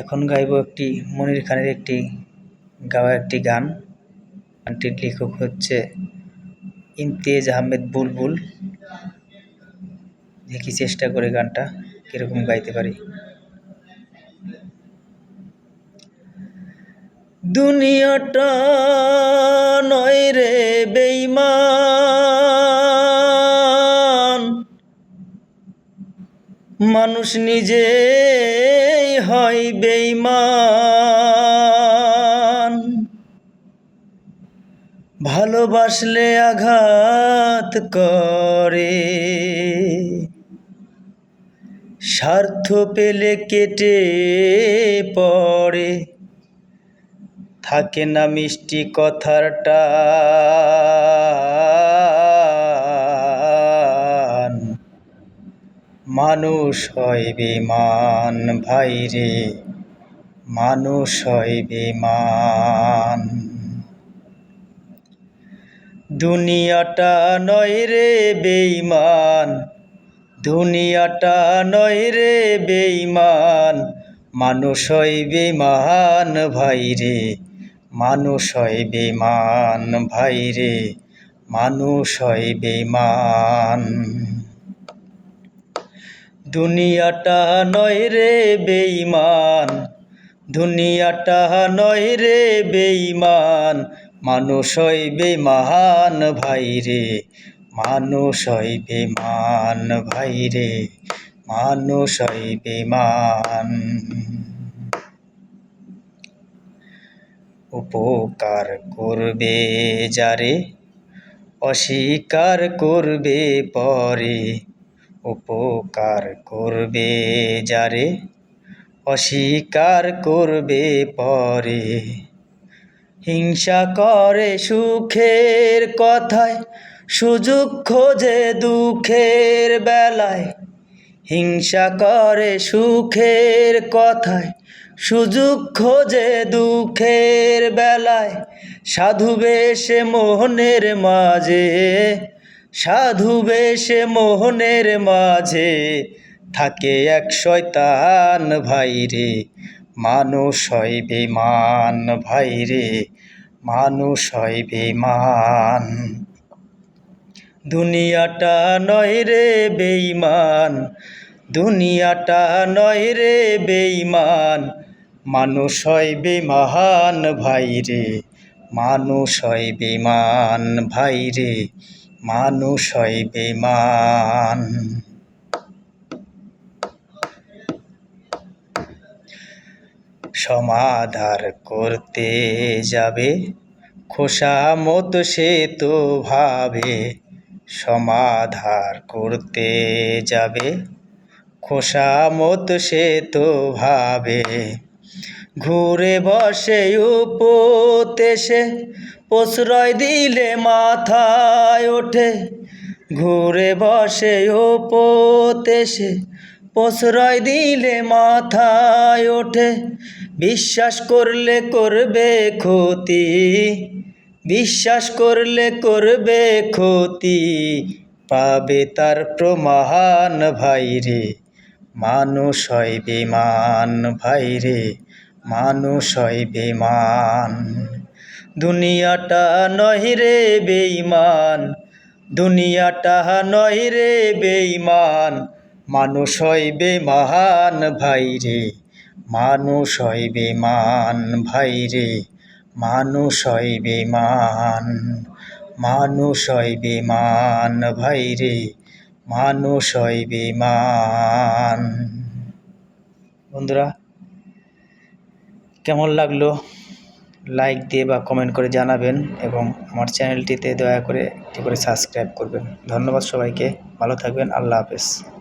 এখন গাইব একটি মনির খানের একটি গাওয়া একটি গান। গানটির লেখক হচ্ছে ইমতিয়াজ আহমেদ বুলবুল। দেখি চেষ্টা করে গানটা কীরকম গাইতে পারি। দুনিয়াটা নয় রে বেইমান মানুষ নিজেই হয় বেইমান ভালোবাসলে আঘাত করে। স্বার্থ পেলে কেটে পড়ে। থাকে না মিষ্টি কথার মানুষ হয় বেমান ভাইরে মানুষ হয় বেমান দুনিয়াটা নয় রে বেইমান দুনিয়াটা নয় রে বেইমান মানুষ হয় বেমান ভাইরে মানুষ হয় বেমান ভাইরে মানুষ হয় বেমান দুনিয়াটা নয় রে বেইমান দুনিয়াটা নয় রে বেইমান মানুষ হয় ভাই রে, মানুষ হয় বেমান ভাইরে মানুষ হয় বেমান। উপকার করবে যারে, অস্বীকার করবে পরে উপকার করবে যারে, অস্বীকার করবে পরে। হিংসা করে সুখের কথায়, সুযোগ খোঁজে দুঃখের বেলায়। হিংসা করে সুখের কথায়, সুযোগ খোঁজে দুঃখের বেলায়। সাধু বেশে মোহনের মাঝে সাধু বেশে মোহনের মাঝে থাকে এক শয়তান ভাইরে। মানুষ হয় বেমান ভাইরে, মানুষ হয় বেমান দুনিয়াটা নয় রে বেইমান দুনিয়াটা নয় রে বেইমান মানুষ হয় বেমাহান ভাইরে, মানুষ হয় বেমান ভাইরে। মানুষ হয় বেমান সমাধার করতে যাবে খোসামত সে তো ভাবে। সমাধার করতে যাবে খোসামত সে তো ভাবে। ঘুরে বসে উপতেশে প্রশ্রয় দিলে মাথায় ওঠে। ঘুরে বসে উপতেশে প্রশ্রয় দিলে মাথায় ওঠে। বিশ্বাস করলে করবে ক্ষতি, বিশ্বাস করলে করবে ক্ষতি, পাবে তার প্রমাণ ভাইরে। মানুষ হয় বেমান ভাইরে। মানুষ হয় বেমান দুনিয়াটা নহিরে বেইমান দুনিয়াটা নহিরে বেইমান মানুষ হয় বেমান ভাইরে মানুষ হয় বেমান ভাইরে মানুষ হয় বেমান মানুষ হয় বেমান ভাইরে মানুষ হয় বেমান বন্ধুরা কেমন লাগল? লাইক দিয়ে বা কমেন্ট করে জানাবেন এবং আমার চ্যানেলটিতে দয়া করে একটি করে সাবস্ক্রাইব করবেন। ধন্যবাদ সবাইকে। ভালো থাকবেন। আল্লাহ হাফেজ।